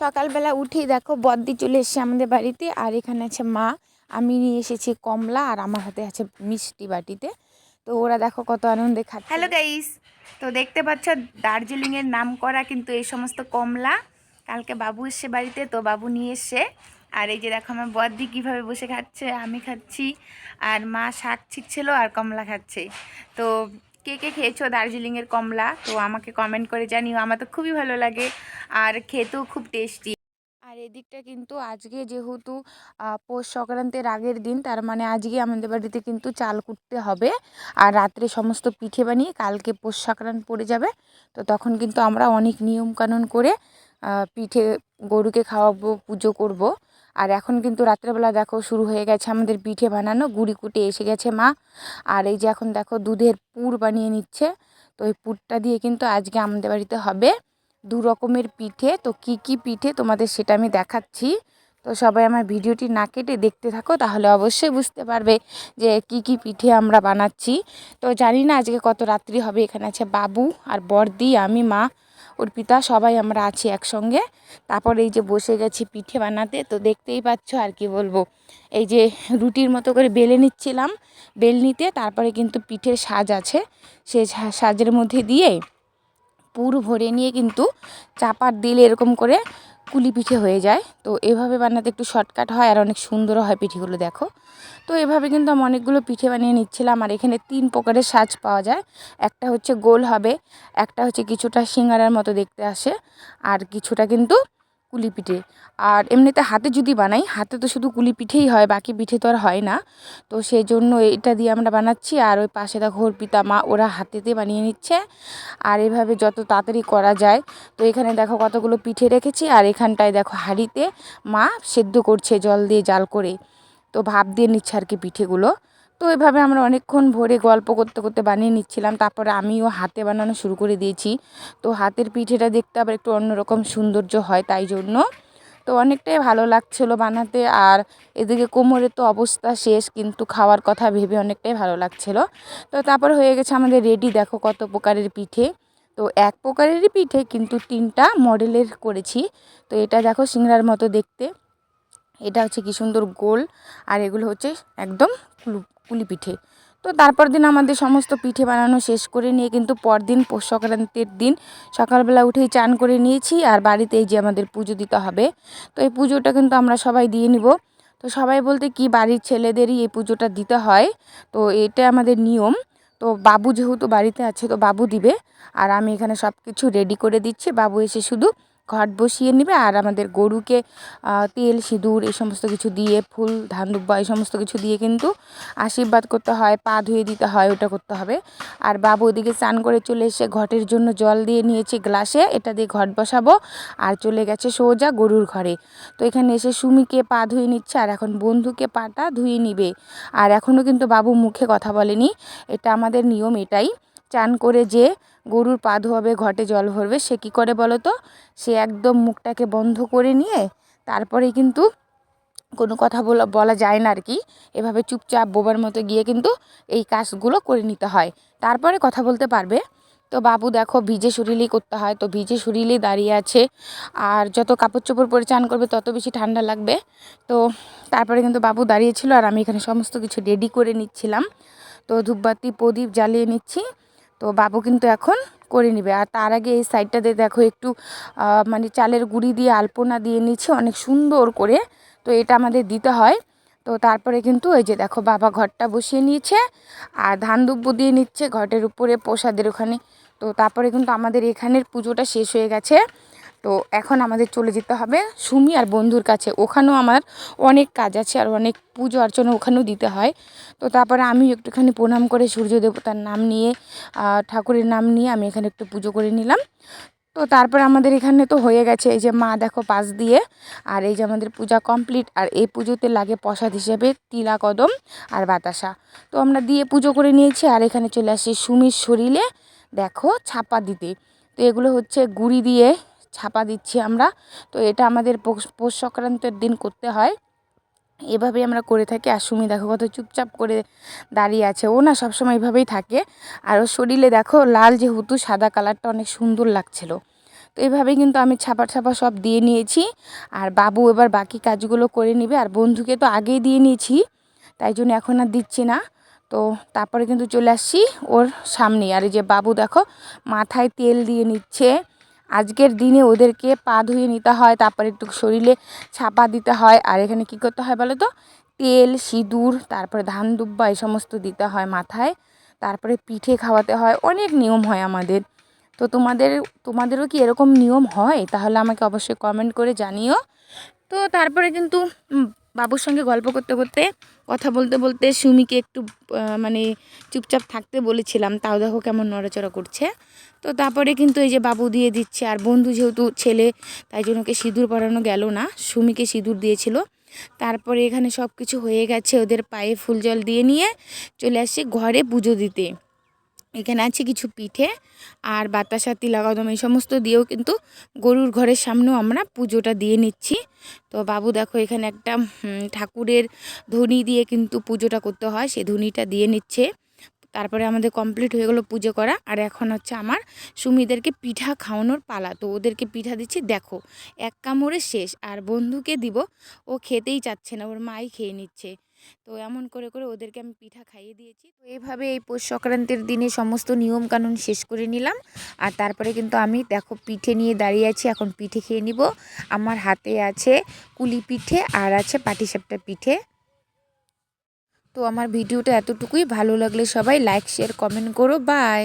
সকালবেলা উঠেই দেখো বদ্দি চলে এসেছে আমাদের বাড়িতে, আর এখানে আছে মা। আমি নিয়ে এসেছি কমলা, আর আমার হাতে আছে মিষ্টি বাটিতে। তো ওরা দেখো কত আনন্দে খাচ্ছে। হ্যালো গাইস তো দেখতে পাচ্ছ দার্জিলিংয়ের নাম করা কিন্তু এই সমস্ত কমলা। কালকে বাবু এসছে বাড়িতে, তো বাবু নিয়ে এসছে। আর এই যে দেখো আমার বদ্দি কীভাবে বসে খাচ্ছে, আমি খাচ্ছি। আর মা শাক ছিটছিল আর কমলা খাচ্ছে। তো কে কে খেয়েছো দার্জিলিংয়ের কমলা? তো আমাকে কমেন্ট করে জানিও, আমার তো খুবই ভালো লাগে আর খেতেও খুব টেস্টি আর এদিকটা কিন্তু আজকে যেহেতু পৌষ সংক্রান্তির আগের দিন, তার মানে আজকে আমাদের বাড়িতে কিন্তু চাল কুটতে হবে। আর রাত্রে সমস্ত পিঠে বানিয়ে কালকে পৌষ সংক্রান্ত পড়ে যাবে। তো তখন কিন্তু আমরা অনেক নিয়ম কানুন করে পিঠে গরুকে খাওয়াবো, পুজো করব। আর এখন কিন্তু রাত্রেবেলা দেখো শুরু হয়ে গেছে আমাদের পিঠে বানানো, গুড়ি কুটে এসে গেছে মা। আর এই যে এখন দেখো দুধের পুর বানিয়ে নিচ্ছে, তো এই পুরটা দিয়ে কিন্তু আজকে আমাদের বাড়িতে হবে দু রকমের পিঠে। তো কি কি পিঠে তোমাদের সেটা আমি দেখাচ্ছি। তো সবাই আমার ভিডিওটি না কেটে দেখতে থাকো, তাহলে অবশ্যই বুঝতে পারবে যে কি কি পিঠে আমরা বানাচ্ছি। তো জানি না আজকে কত রাত্রি হবে, এখানে আছে বাবু আর বর্দি, আমি, মা। অর্পিতা সবাই আমরা আছি একসঙ্গে। তারপর এই যে বসে গেছি পিঠে বানাতে, তো দেখতেই পাচ্ছ আর কি বলব। এই যে রুটির মতো করে বেলে নিচ্ছিলাম বেলনিতে তারপরে কিন্তু পিঠের সাজ আছে। সেই সাজের মধ্যে দিয়ে পুর ভরে নিয়ে কিন্তু চাপার দিলে এরকম করে কুলি পিঠে হয়ে যায়। তো এভাবে বানাতে একটু শর্টকাট হয় আর অনেক সুন্দরও হয় পিঠেগুলো, দেখো। তো এভাবে কিন্তু আমি অনেকগুলো পিঠে বানিয়ে নিচ্ছিলাম আর এখানে তিন প্রকারের সাজ পাওয়া যায়। একটা হচ্ছে গোল হবে, একটা হচ্ছে কিছুটা সিঙ্গারার মতো দেখতে আসে। আর কিছুটা কিন্তু কুলি পিঠে আর এমনিতে হাতে যদি বানাই, হাতে তো শুধু কুলি পিঠেই হয়, বাকি পিঠে তো আর হয় না। তো সেই জন্য এটা দিয়ে আমরা বানাচ্ছি, আর ওই পাশে দেখো ওর পিতা মা, ওরা হাতেতে বানিয়ে নিচ্ছে। আর এভাবে যত তাড়াতাড়ি করা যায়, তো এখানে দেখো কতগুলো পিঠে রেখেছি, আর এখানটায় দেখো হাঁড়িতে মা সেদ্ধ করছে জল দিয়ে জাল করে। তো ভাপ দিয়ে নিচ্ছে আর কি পিঠেগুলো। তো এভাবে আমরা অনেকক্ষণ ভরে গল্প করতে করতে বানিয়ে নিচ্ছিলাম। তারপরে আমিও হাতে বানানো শুরু করে দিয়েছি। তো হাতের পিঠেটা দেখতে আবার একটু অন্যরকম সৌন্দর্য হয় তাই জন্য। তো অনেকটাই ভালো লাগছিল বানাতে। আর এদিকে কোমরের তো অবস্থা শেষ, কিন্তু খাওয়ার কথা ভেবে অনেকটাই ভালো লাগছিল। তো তারপর হয়ে গেছে আমাদের রেডি, দেখো কত প্রকারের পিঠে। তো এক প্রকারেরই পিঠে কিন্তু তিনটা মডেলের করেছি। তো এটা দেখো সিংড়ার মতো দেখতে। এটা হচ্ছে কি সুন্দর গোল। আর এগুলো হচ্ছে একদম কুলি পিঠে। তো তারপর দিন আমাদের সমস্ত পিঠে বানানো শেষ করে নিয়ে কিন্তু পরদিন পৌষ সংক্রান্তির দিন সকালবেলা উঠেই চান করে নিয়েছি আর বাড়িতে এই যে আমাদের পুজো দিতে হবে। তো এই পুজোটা কিন্তু আমরা সবাই দিয়ে নিব। তো সবাই বলতে কি বাড়ির ছেলেদেরই এই পুজোটা দিতে হয়। তো এটা আমাদের নিয়ম। তো বাবু যেহেতু বাড়িতে আছে তো বাবু দিবে। আর আমি এখানে সব কিছু রেডি করে দিচ্ছি। বাবু এসে শুধু ঘট বসিয়ে নেবে আর আমাদের গরুকে তেল, সিঁদুর এই সমস্ত কিছু দিয়ে, ফুল ধান দুব্বা এই সমস্ত কিছু দিয়ে কিন্তু আশীর্বাদ করতে হয়, পা ধুয়ে দিতে হয়, ওটা করতে হবে। আর বাবু ওদিকে স্নান করে চলে এসে ঘটের জন্য জল দিয়ে নিয়েছে গ্লাসে, এটা দিয়ে ঘট বসাবো। আর চলে গেছে সোজা গরুর ঘরে। তো এখানে এসে সুমিকে পা ধুয়ে নিচ্ছে আর এখন বন্ধুকে পাটা ধুয়ে নিবে। আর এখনও কিন্তু বাবু মুখে কথা বলেনি। এটা আমাদের নিয়ম এটাই। চান করে যে গরুর পা ধোয়াবে, ঘটে জল ভরবে, সে কী করে বলো তো? সে একদম মুখটাকে বন্ধ করে নিয়ে তারপরে কিন্তু কোনো কথা বলা বলা যায় না আর কি। এভাবে চুপচাপ বোবার মতো গিয়ে কিন্তু এই কাজগুলো করে নিতে হয়। তারপরে কথা বলতে পারবে। তো বাবু দেখো ভিজে শরীরেই করতে হয়, তো ভিজে শরীরেই দাঁড়িয়ে আছে। আর যত কাপড় চোপড় পরে চান করবে, তত বেশি ঠান্ডা লাগবে। তো তারপরে কিন্তু বাবু দাঁড়িয়েছিল আর আমি এখানে সমস্ত কিছু রেডি করে নিচ্ছিলাম। তো ধূপবাতি, প্রদীপ জ্বালিয়ে নিচ্ছি। তো বাবু কিন্তু এখন করে নিবে। আর তার আগে এই সাইডটা দিয়ে দেখো একটু মানে চালের গুঁড়ি দিয়ে আলপনা দিয়ে নিচ্ছে অনেক সুন্দর করে। তো এটা আমাদের দিতে হয়। তো তারপরে কিন্তু ওই যে দেখো বাবা ঘরটা বসিয়ে নিয়েছে, আর ধান দুব্য দিয়ে নিচ্ছে ঘটের উপরে প্রসাদের ওখানে। তো তারপরে কিন্তু আমাদের এখানের পুজোটা শেষ হয়ে গেছে। তো এখন আমাদের চলে যেতে হবে সুমি আর বন্ধুর কাছে। ওখানেও আমার অনেক কাজ আছে আর অনেক পুজো অর্চনা ওখানেও দিতে হয়। তো তারপরে আমি একটুখানি প্রণাম করে সূর্য দেবতার নাম নিয়ে ঠাকুরের নাম নিয়ে আমি এখানে একটু পুজো করে নিলাম। তো তারপর আমাদের এখানে তো হয়ে গেছে এই যে মা দেখো পাশ দিয়ে, আর এই যে আমাদের পূজা কমপ্লিট, আর এই পুজোতে লাগে প্রসাদ হিসেবে তিলা কদম আর বাতাসা। তো আমরা দিয়ে পুজো করে নিয়েছি, আর এখানে চলে আসি সুমির শরীরে, দেখো ছাপা দিতে। তো এগুলো হচ্ছে গুড়ি দিয়ে ছাপা দিচ্ছি আমরা। তো এটা আমাদের পৌষ সংক্রান্তের দিন করতে হয়। এভাবেই আমরা করে থাকি। আর সুমি, দেখো কত চুপচাপ করে দাঁড়িয়ে আছে। ও না সবসময় এভাবেই থাকে। আর ওর শরীরে দেখো, লাল যেহেতু সাদা কালারটা অনেক সুন্দর লাগছিল। তো এইভাবেই কিন্তু আমি ছাপা ছাপা সব দিয়ে নিয়েছি। আর বাবু এবার বাকি কাজগুলো করে নেবে। আর বন্ধুকে তো আগেই দিয়ে নিয়েছি। তাই জন্য এখন আর দিচ্ছি না। তো তারপরে কিন্তু চলে আসছি ওর সামনে আর এই যে বাবু, দেখো, মাথায় তেল দিয়ে নিচ্ছে। আজকের দিনে ওদেরকে পা ধুয়ে নিতে হয়, তারপরে একটু শরীরে ছাপা দিতে হয়। আর এখানে কি করতে হয় বলো তো তেল, সিঁদুর, তারপরে ধান, দুব্বা এই সমস্ত দিতে হয় মাথায়। তারপরে পিঠে খাওয়াতে হয়। অনেক নিয়ম হয় আমাদের। তো তোমাদের, তোমাদেরও কি এরকম নিয়ম হয়? তাহলে আমাকে অবশ্যই কমেন্ট করে জানিও। তো তারপরে কিন্তু বাবুর সঙ্গে গল্প করতে করতে, কথা বলতে বলতে সুমিকে একটু মানে চুপচাপ থাকতে বলেছিলাম, তাও দেখো কেমন নড়াচড়া করছে। তো তারপরে কিন্তু এই যে বাবু দিয়ে দিচ্ছে, আর বন্ধু যেহেতু ছেলে, তাই জন্য ওকে সিঁদুর পরানো গেল না, সুমিকে সিঁদুর দিয়েছিল। তারপরে এখানে সব কিছু হয়ে গেছে, ওদের পায়ে ফুল জল দিয়ে নিয়ে চলে আসছি ঘরে পুজো দিতে। এখানে আছে কিছু পিঠে আর বাতাসা তিলাগদম এই সমস্ত দিয়েও কিন্তু গরুর ঘরের সামনেও আমরা পুজোটা দিয়ে নিচ্ছি। তো বাবু দেখো, এখানে একটা ঠাকুরের ধনি দিয়ে কিন্তু পুজোটা করতে হয়। সে ধনিটা দিয়ে নিচ্ছে। তারপরে আমাদের কমপ্লিট হয়ে গেলো পুজো করা। আর এখন হচ্ছে আমার সুমিদেরকে পিঠা খাওয়ানোর পালা। তো ওদেরকে পিঠা দিচ্ছি। দেখো, এক কামড়ে শেষ। আর বন্ধুকে দিব। ও খেতেই চাচ্ছে না। ওর মাই খেয়ে নিচ্ছে। তো এমন করে করে ওদেরকে আমি পিঠা খাইয়ে দিয়েছি। তো এইভাবে এই পৌষ সংক্রান্তির দিনে সমস্ত নিয়ম কানুন শেষ করে নিলাম। আর তারপরে কিন্তু আমি দেখো পিঠে নিয়ে দাঁড়িয়ে আছি, এখন পিঠে খেয়ে নিব। আমার হাতে আছে কুলি পিঠে আর আছে পাটিসাপটা পিঠে। তো আমার ভিডিওটা এতটুকুই। ভালো লাগলে সবাই লাইক শেয়ার কমেন্ট করো। বাই